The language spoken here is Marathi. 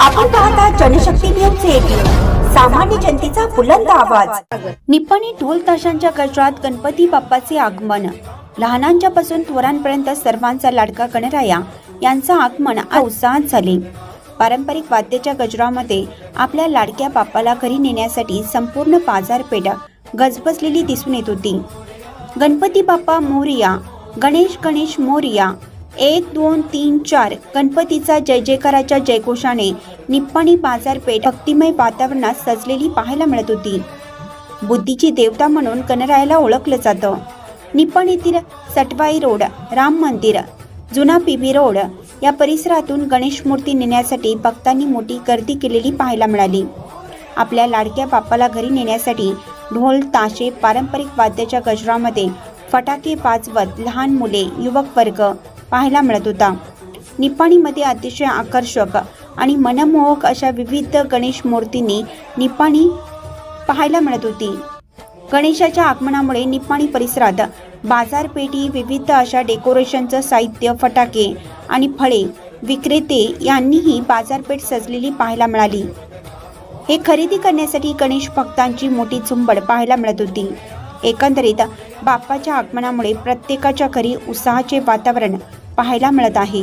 आपण पाहता जनशक्ती न्यूज एटीन सामान्य जनतेचा बुलंद आवाज. निप्पाणी ढोल ताशांच्या गजरात गणपती बाप्पाचे आगमन. लहानांच्या पासून थोरांपर्यंत सर्वांचा लाडका गणराया यांचं आगमन उत्साहात झाले. पारंपरिक वाद्याच्या गजरामध्ये आपल्या लाडक्या बाप्पाला घरी नेण्यासाठी संपूर्ण बाजारपेठ गजबजलेली दिसून येत होती. गणपती बाप्पा मोरिया गणेश गणेश मोरिया एक दोन तीन चार. गणपतीचा जय जयकाराच्या जयघोषाने निप्पाणी बाजारपेठ भक्तिमय वातावरणात सजलेली पाहायला मिळत होती. बुद्धीची देवता म्हणून गणरायाला ओळखलं जातं. निप्पाणीतील सटवाई रोड राम मंदिर जुना पीबी रोड या परिसरातून गणेश मूर्ती नेण्यासाठी भक्तांनी मोठी गर्दी केलेली पाहायला मिळाली. आपल्या लाडक्या बाप्पाला घरी नेण्यासाठी ढोल ताशे पारंपरिक वाद्याच्या गजरामध्ये फटाके वाजवत लहान मुले युवक वर्ग पाहायला मिळत होता. निपाणीमध्ये अतिशय आकर्षक आणि मनमोहक अशा विविध गणेश मूर्तींनी निपाणी पाहायला मिळत होती. गणेशाच्या आगमनामुळे निपाणी परिसरात बाजारपेठी विविध अशा डेकोरेशनचं साहित्य फटाके आणि फळे विक्रेते यांनीही बाजारपेठ सजलेली पाहायला मिळाली. हे खरेदी करण्यासाठी गणेश भक्तांची मोठी झुंबड पाहायला मिळत होती. एकंदरीत बाप्पाच्या आगमनामुळे प्रत्येकाच्या घरी उत्साहाचे वातावरण पाहायला मिळत आहे.